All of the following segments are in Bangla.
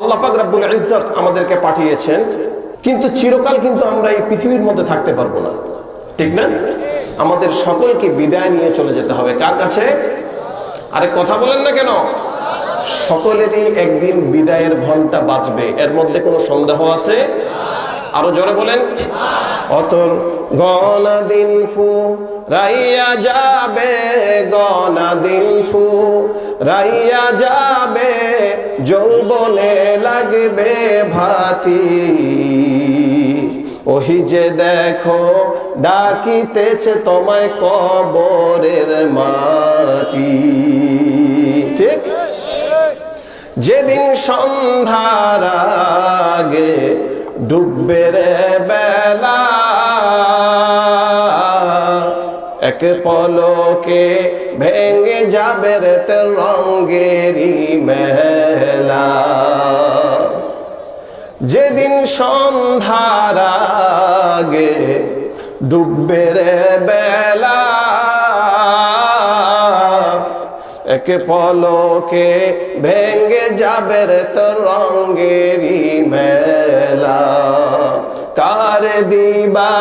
আল্লাহ রাব্বুল ইজ্জত আমাদেরকে পাঠিয়েছেন। কিন্তু চিরকাল কিন্তু আমরা এই পৃথিবীর মধ্যে থাকতে পারব না। ঠিক না? আমাদের সকলকে বিদায় নিয়ে চলে যেতে হবে। কার কাছে? আরে কথা বলেন না কেন? সকলেরই একদিন বিদায়ের ঘণ্টা বাজবে। এর মধ্যে কোনো সন্দেহ আছে? আরও জোরে বলেন। অতর গনা দিন ফু রাইয়া যাবে গনা দিন ফু, রাইয়া যাবে, যৌবনে লাগবে ভাতি ওহি যে দেখো, ডাকিতেছে তোমায় কবরের মাটি। ঠিক? যেদিন সন্ধ্যার আগে ডুববে রে বেলা এক পলকে ভেঙে যাবে রে তোর রঙ্গেরি মেলা। যেদিন সন্ধ্যার আগে ডুববে রে বেলা, এক পলকে ভেঙে যাবে রে তোর রঙ্গেরি মেলা। কার দিবা?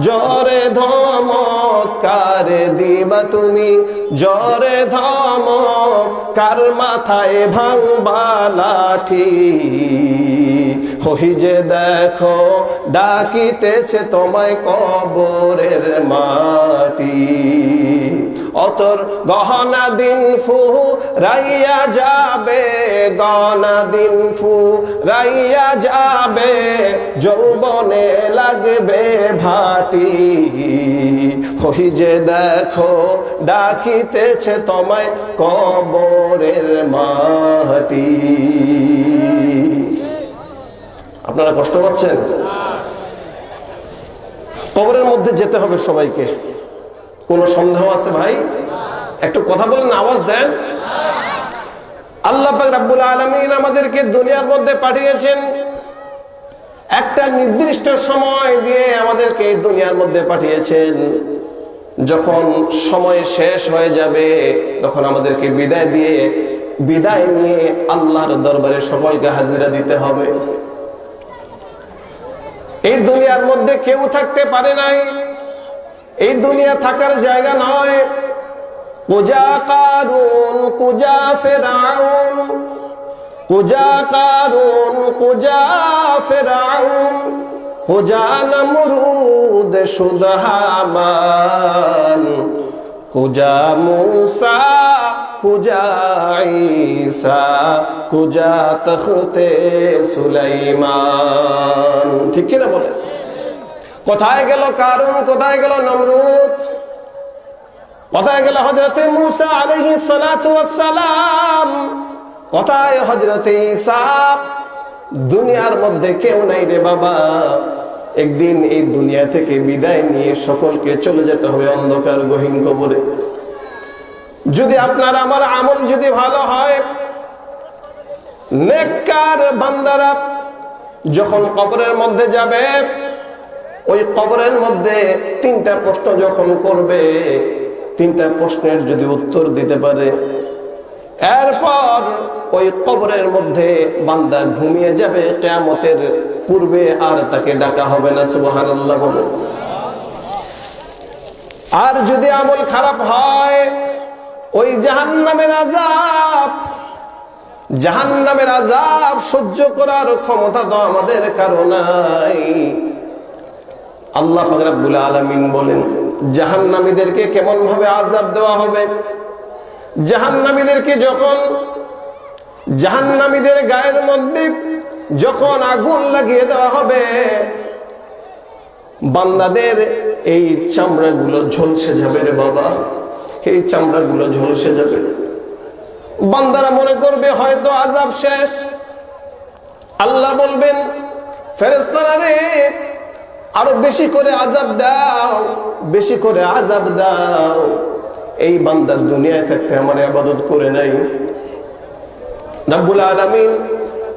জরে ধম কার দিবা তুমি? জরে ধম কার মাথায় ভাঙবা লাঠি? হই যে দেখো, ডাকিতেছে তোমায় কবরের মাটি। অতর গহনা দিন ফু, রাইয়া যাবে গহনা দিন ফু, রাইয়া যাবে, যৌবনে লাগবে ভাটি। হই যে দেখো, ডাকিতেছে তোমায় কবরের মাটি। আপনারা কষ্ট পাচ্ছেন? কবরের মধ্যে যেতে হবে সবাইকে। কোনো সন্দেহ আছে ভাই? একটু কথা বলেন, আওয়াজ দেন। আল্লাহ রাব্বুল আলামিন আমাদেরকে দুনিয়ার মধ্যে পাঠিয়েছেন একটা নির্দিষ্ট সময় দিয়ে আমাদেরকে এই দুনিয়ার মধ্যে পাঠিয়েছেন। যখন সময় শেষ হয়ে যাবে, তখন আমাদেরকে বিদায় দিয়ে, বিদায় নিয়ে আল্লাহর দরবারে সবাইকে হাজিরা দিতে হবে। এই দুনিয়ার মধ্যে কেউ থাকতে পারে নাই। এই দুনিয়া থাকার জায়গা নয়। কারুন কারুন কুজা মুসা, কুজা ঈসা, কুজা তখতে সুলাইমান। ঠিক কিনা বলে কোথায় গেল কারণ কোথায় গেল নমরুদ? কোথায় গেল হজরতে মুসা সালাতু সালাম কোথায় হজরতে ঈসা? দুনিয়ার মধ্যে কেউ নাই রে বাবা। একদিন এই দুনিয়া থেকে বিদায় নিয়ে সকলকে চলে যেতে হবে অন্ধকার, গহীন কবরে। যদি আপনার আমার আমল যদি ভালো হয় বান্দারা যখন কবরের মধ্যে যাবে ওই কবরের মধ্যে তিনটা প্রশ্ন যখন করবে, তিনটা প্রশ্নের যদি উত্তর দিতে পারে, এরপর ওই কবরের মধ্যে বান্দা ঘুমিয়ে যাবে, কেয়ামতের পূর্বে আর তাকে ডাকা হবে না সুবাহান আর যদি আমল খারাপ হয়, ওই জাহান্নামের আজাব জাহান্নামের আজাব সহ্য করার ক্ষমতা তো আমাদের কারণাই আল্লাহ ফাকরাবুল আলমিন বলেন কেমন ভাবে আজাব দেওয়া হবে? জাহান্নামীদেরকে যখন, জাহান্নামীদের গায়ের মধ্যে যখন আগুন লাগিয়ে দেওয়া হবে, বান্দাদের এই চামড়াগুলো ঝলসে যাবে রে বাবা, এই চামড়াগুলো ঝলসে যাবে। বান্দারা মনে করবে হয়তো আজাব শেষ। আল্লাহ বলবেন ফেরেস্তারা রে আরও বেশি করে আজাব দাও, বেশি করে আজাব দাও। এই বান্দার দুনিয়ায় থাকতে আমার আবাদত করে নাই। রাব্বুল আলামিন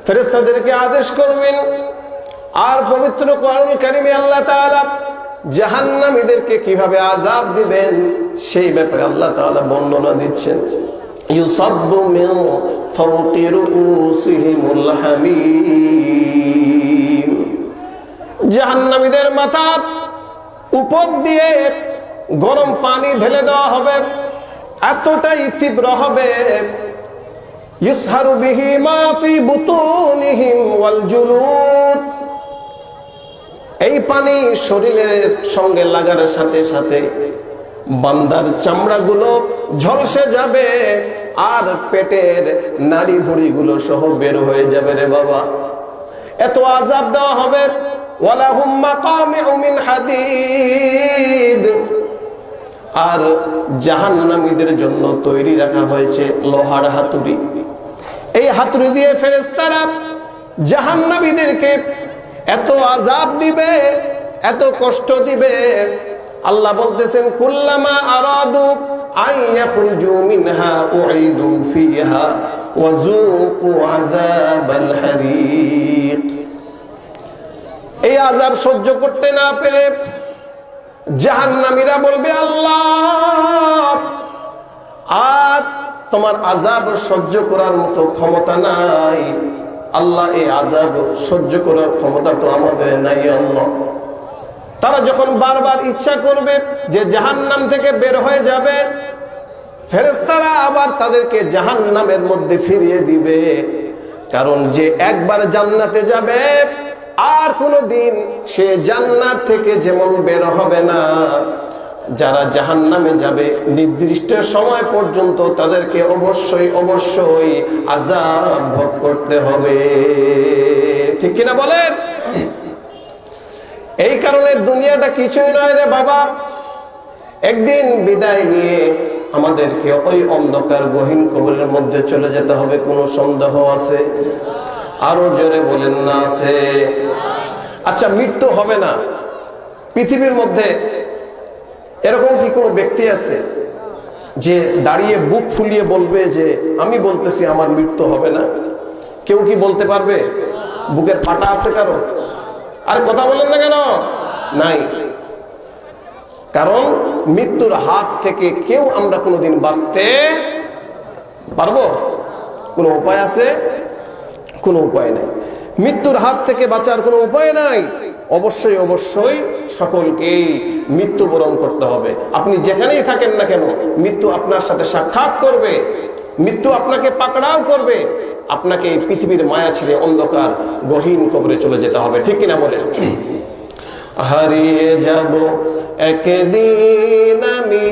ফেরেশতাদেরকে আদেশ করবেন, আর পবিত্র কোরআন কারিমে আল্লাহ তাআলা জাহান্নামীদেরকে কীভাবে আজাব দিবেন, সেই ব্যাপারে আল্লাহ তাআলা বর্ণনা দিচ্ছেন। ইউসাব্বু মিন ফাওকি জাহান্নামীদের মাথার উপর দিয়ে গরম পানি ঢেলে দেওয়া হবে। এতটাই তীব্র হবে। এই পানি শরীরের সঙ্গে লাগার সাথে সাথে বান্দার চামড়াগুলো ঝলসে যাবে আর পেটের নাড়ি ভুড়িগুলো সহ বের হয়ে যাবে রে বাবা। এত আজাব দেওয়া হবে। ওয়ালাহুম মাকামিউ মিন আর জন্য তৈরি রাখা হয়েছে লোহার হাতুড়ি। এই হাতুড়ি দিয়ে ফেরেশতারা জাহান্নামীদেরকে এত আজাব দিবে, এত কষ্ট দিবে। আল্লাহ বলতেছেন, কুল্লামা আরাদু আন ইয়াখরুজু মিনহা উঈদু ফিহা ওয়াযুকু আযাবাল হারিক এই আজাব সহ্য করতে না পেরে জাহান্নামীরা বলবে, আল্লাহ, আর তোমার আজাব সহ্য করার মতো ক্ষমতা নাই। আল্লাহ, এই আজাব সহ্য করার ক্ষমতা তো আমাদের নাই, আল্লাহ। তারা যখন বারবার ইচ্ছা করবে যে জাহান্নাম থেকে বের হয়ে যাবে ফেরেস্তারা আবার তাদেরকে জাহান্নামের মধ্যে ফিরিয়ে দিবে। কারণ যে একবার জান্নাতে যাবে আর কোনো দিন সে জান্নাত থেকে যেমন বের হবে না। যারা জাহান নামে যাবে, নির্দিষ্ট সময় পর্যন্ত তাদেরকে অবশ্যই অবশ্যই আজাব ভোগ করতে হবে। ঠিক কিনা বলেন? এই কারণে দুনিয়াটা কিছুই নয় রে বাবা। একদিন বিদায় নিয়ে আমাদেরকে ওই অন্ধকার গহীন কবলের মধ্যে চলে যেতে হবে, কোনো সন্দেহ আছে? আরও জোরে বলেন না আছে। আচ্ছা মৃত্যু হবে না। পৃথিবীর মধ্যে এরকম কি কোনো ব্যক্তি আছে যে দাঁড়িয়ে বুক ফুলিয়ে বলবে যে, আমি বলতেছি আমার মৃত্যু হবে না কেউ কি বলতে পারবে? বুকের পাটা আছে কারও? আর কথা বলেন না কেন? নাই। কারণ মৃত্যুর হাত থেকে কেউ আমরা কোনোদিন বাঁচতে পারব? কোনো উপায় আছে? কোনো উপায় নাই। মৃত্যুর হাত থেকে বাঁচার কোনো উপায় নাই। অবশ্যই অবশ্যই সকলকেই মৃত্যুবরণ করতে হবে। আপনি যেখানেই থাকেন না কেন, মৃত্যু আপনার সাথে সাক্ষাৎ করবে। মৃত্যু আপনাকে পাকড়াও করবে। আপনাকে এই পৃথিবীর মায়া ছেড়ে অন্ধকার, গহীন কবরে চলে যেতে হবে। ঠিক কিনা বলেন? হারিয়ে যাব একদিন আমি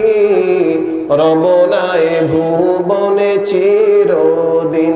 রমনায়, ভুবনে চিরদিন।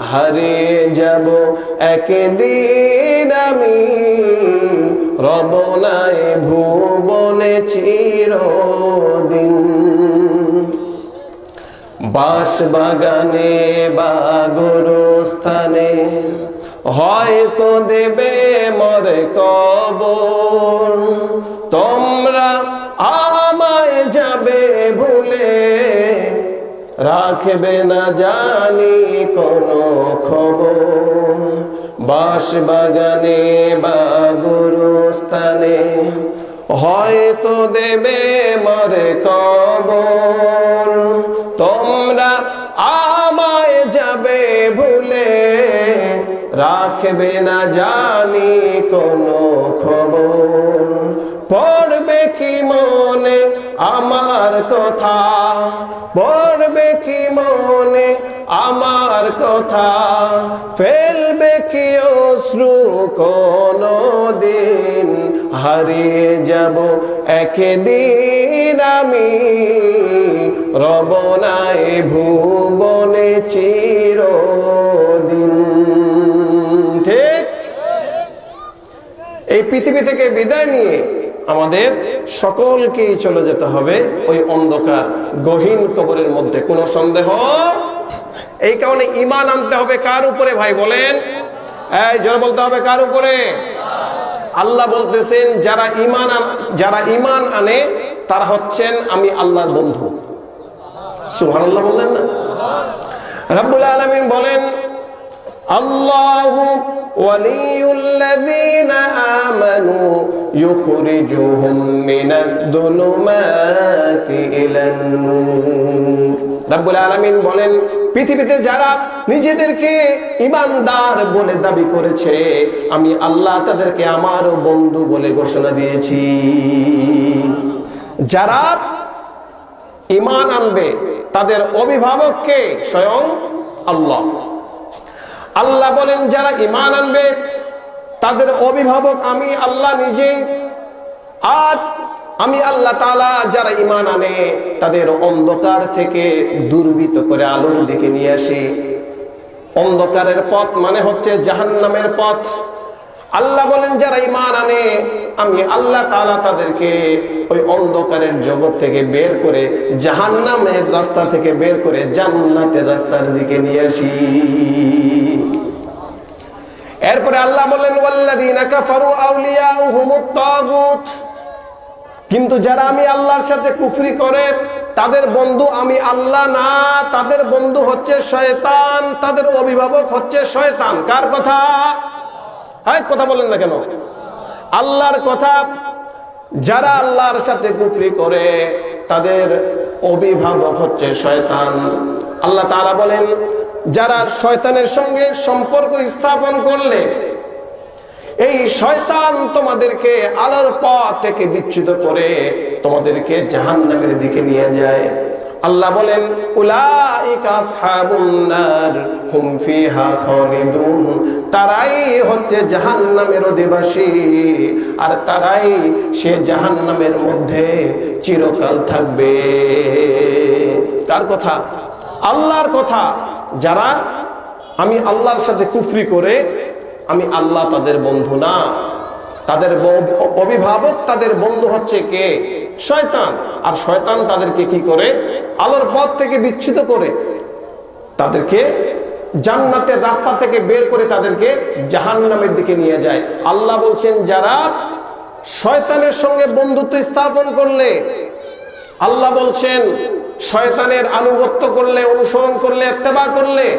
হারিয়ে যাব একদিন আমি। রবনায় ভুবনে চিরদিন। বাস বাগানে বা স্থানে হয়তো দেবে মরে কবর। তোমরা রাখবে না জানি কোনো খবর। বাস বাগানে বা স্থানে হয়তো দেবে মরে কবর। তোমরা আমায় যাবে ভুলে রাখবে না জানি কোনো খবর। পড়বে কি মনে আমার কথা? পড়বে কি মনে আমার কথা? ফেলবে কি অশ্রু কোনো দিন হারিয়ে যাব একদিন আমি। রবনায় ভুবনে চিরদিন। ঠিক? এই পৃথিবী থেকে বিদায় নিয়ে আমাদের সকলকেই চলে যেতে হবে ওই অন্ধকার, গহীন কবরের মধ্যে। কোনো সন্দেহ? এই কারণে ইমান আনতে হবে কার উপরে, ভাই, বলেন? বলতে হবে কার উপরে? আল্লাহ বলতেছেন, যারা ইমান যারা ইমান আনে, তারা হচ্ছেন আমি আল্লাহর বন্ধু। সুবহানাল্লাহ বললেন না? রব্বুল আলামিন বলেন মিনাদ দুলুমাতি ইলান নূর। রব্বুল আলামিন বলেন, পৃথিবীতে যারা নিজেদেরকে ইমানদার বলে দাবি করেছে, আমি আল্লাহ তাদেরকে আমার বন্ধু বলে ঘোষণা দিয়েছি। যারা ইমান আনবে, তাদের অভিভাবককে স্বয়ং আল্লাহ। আল্লাহ বলেন, যারা ইমান আনবে, তাদের অভিভাবক আমি, আল্লাহ নিজেই। আর আমি আল্লাহ তালা যারা ইমান আনে, তাদের অন্ধকার থেকে দুর্বৃত করে আলোর দিকে নিয়ে আসি। অন্ধকারের পথ মানে হচ্ছে জাহান্নামের পথ। আল্লাহ বলেন, যারা ইমান আনে, আমি আল্লাহ তালা তাদেরকে ওই অন্ধকারের জগৎ থেকে বের করে, জাহান্নামের রাস্তা থেকে বের করে জান্নাতের রাস্তার দিকে নিয়ে আসি। এরপরে আল্লাহ বলেন কিন্তু যারা আমি আল্লাহর সাথে কুফরি করে, তাদের বন্ধু আমি আল্লাহ না, তাদের বন্ধু হচ্ছে শয়তান, তাদের অভিভাবক হচ্ছে শয়তান। কার কথা? হ্যাঁ কথা বলেন না কেন? আল্লাহর কথা, যারা আল্লাহর সাথে কুফরি করে, তাদের অভিভাবক হচ্ছে শয়তান। আল্লাহ তাআলা বলেন যারা শয়তানের সঙ্গে সম্পর্ক স্থাপন করলে, এই শয়তান তোমাদেরকে আলোর পথ থেকে বিচ্যুত করে তোমাদেরকে জাহান্নামের দিকে নিয়ে যায়। আল্লাহ বলেন তারাই হচ্ছে জাহান্নামের অধিবাসী, আর তারাই সে জাহান্নামের মধ্যে চিরকাল থাকবে। কার কথা? আল্লাহর কথা। যারা আমি আল্লাহর সাথে কুফরি করে, আমি আল্লাহ তাদের বন্ধু না। তাদের অভিভাবক তাদের বন্ধু হচ্ছে কে? শয়তান। আর শয়তান তাদেরকে কি করে? আলোর পথ থেকে বিচ্ছুত করে। তাদেরকে জান্নাতের রাস্তা থেকে বের করে তাদেরকে জাহান নামের দিকে নিয়ে যায়। আল্লাহ বলছেন, যারা শয়তানের সঙ্গে বন্ধুত্ব স্থাপন করলে, আল্লাহ বলছেন শয়তানের আনুগত্য করলে, অনুসরণ করলে, এত্তেবা করলে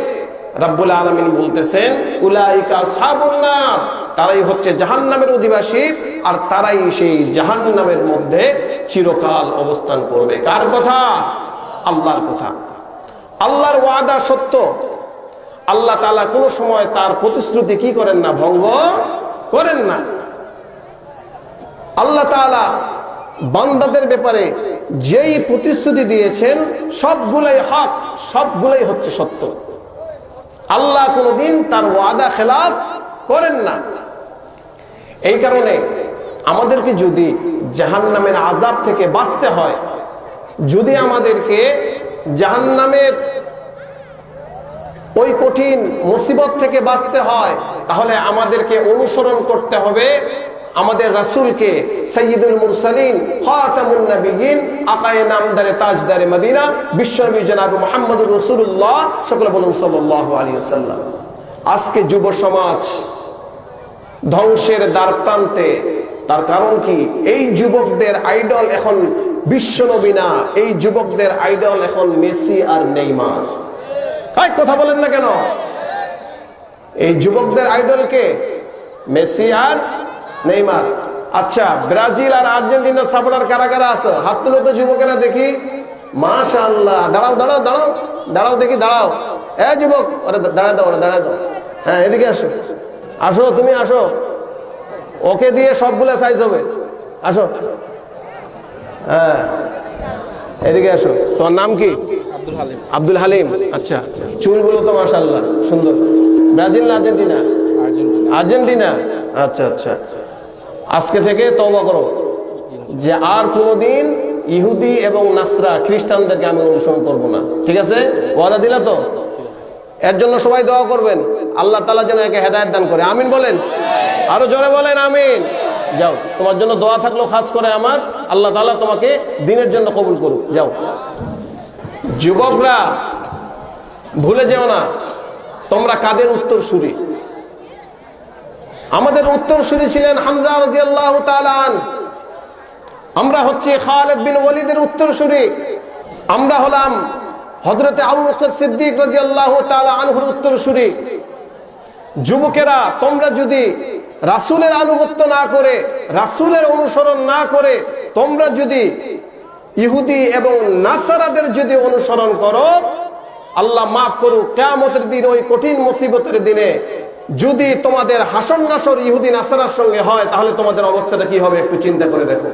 রাব্বুল আলামিন বলতেছেন উলাইকা আসহাবুন তারাই হচ্ছে জাহান্নামের অধিবাসী আর তারাই সেই জাহান্নামের মধ্যে চিরকাল অবস্থান করবে। কার কথা? আল্লাহর কথা। আল্লাহর ওয়াদা সত্য। আল্লাহ তাআলা কোনো সময় তার প্রতিশ্রুতি কি করেন না, ভঙ্গ করেন না। আল্লাহ তাআলা বান্দাদের ব্যাপারে যেই প্রতিশ্রুতি দিয়েছেন, সবগুলাই হক, সবগুলাই হচ্ছে সত্য। আল্লাহ কোনোদিন তার ওয়াদা খেলাফ করেন না। এই কারণে আমাদেরকে যদি জাহান্নামের আজাব থেকে বাঁচতে হয়, যদি আমাদেরকে জাহান্নামের ওই কঠিন মুসিবত থেকে বাঁচতে হয়, তাহলে আমাদেরকে অনুসরণ করতে হবে আমাদের রাসূলকে সৈয়দুল মুরসালিন খাতামুন নবিয়িন আকায়ে নামদারে তাজদারে মদিনা বিশ্বনবী জনাব মুহাম্মদুর রাসূলুল্লাহ সকলে বলুন সাল্লাল্লাহু আলাইহি ওয়াসাল্লাম। আজকে যুব সমাজ ধ্বংসের দ্বার প্রান্তে, তার কারণ কি? এই যুবকদের আইডল এখন বিশ্বনবী না, এই যুবকদের আইডল এখন মেসি আর নেইমার। তাই কথা বলেন না কেন? এই যুবকদের আইডলকে মেসি আর নেইমার। আচ্ছা ব্রাজিল আর আর্জেন্টিনা সাপোর্টার কারা কারা আছে? হাত তুলে তো যুবকেরা দেখি। মাশাআল্লাহ। দাঁড়াও দাঁড়াও দাঁড়াও। দাঁড়াও দেখি দাঁড়াও। এ যুবক ওরা দাঁড়ায় দাও ওরা দাঁড়ায় দাও। হ্যাঁ এদিকে আসো। আসো তুমি আসো। ওকে দিয়ে সবগুলো সাইজ হবে। আসো। হ্যাঁ। এদিকে আসো। তোমার নাম কি? আব্দুল হালিম। আচ্ছা চুলগুলো তো মাশাল্লাহ সুন্দর। ব্রাজিল না আর্জেন্টিনা। আর্জেন্টিনা? আচ্ছা আচ্ছা। আজকে থেকে তওবা করো। যে আর কোনোদিন ইহুদি এবং নাসরা খ্রিস্টানদেরকে আমি অনুসরণ করব না। ঠিক আছে? ওয়াদা দিলা তো? এর জন্য সবাই দোয়া করবেন। আল্লাহ তালা যেন একে হেদায়ত দান করে। আমিন বলেন? আরও জোরে বলেন, আমিন। যাও, তোমার জন্য দোয়া থাকল খাস করে আমার। আল্লাহ তালা তোমাকে দিনের জন্য কবুল করুক। যাও। যুবকরা, ভুলে যেও না। তোমরা কাদের উত্তর সুরি আমাদের উত্তরসূরি ছিলেন হামজা তাআলা আন আমরা হচ্ছি খালেদ বিন ওয়ালিদের উত্তরসূরি। আমরা হলাম হজরতে আবু বকর সিদ্দিক রাজিয়াল্লাহু তাআলা আনহুর উত্তরসূরি। যুবকেরা, তোমরা যদি রাসূলের আনুগত্য না করে, রাসূলের অনুসরণ না করে, তোমরা যদি ইহুদি এবং নাসারাদের যদি অনুসরণ করো, আল্লাহ মাফ করুক, কেয়ামতের দিন ওই কঠিন মুসিবতের দিনে যদি তোমাদের হাসন নাসর ইহুদিন নাসারার সঙ্গে হয়, তাহলে তোমাদের অবস্থাটা কি হবে একটু চিন্তা করে দেখো।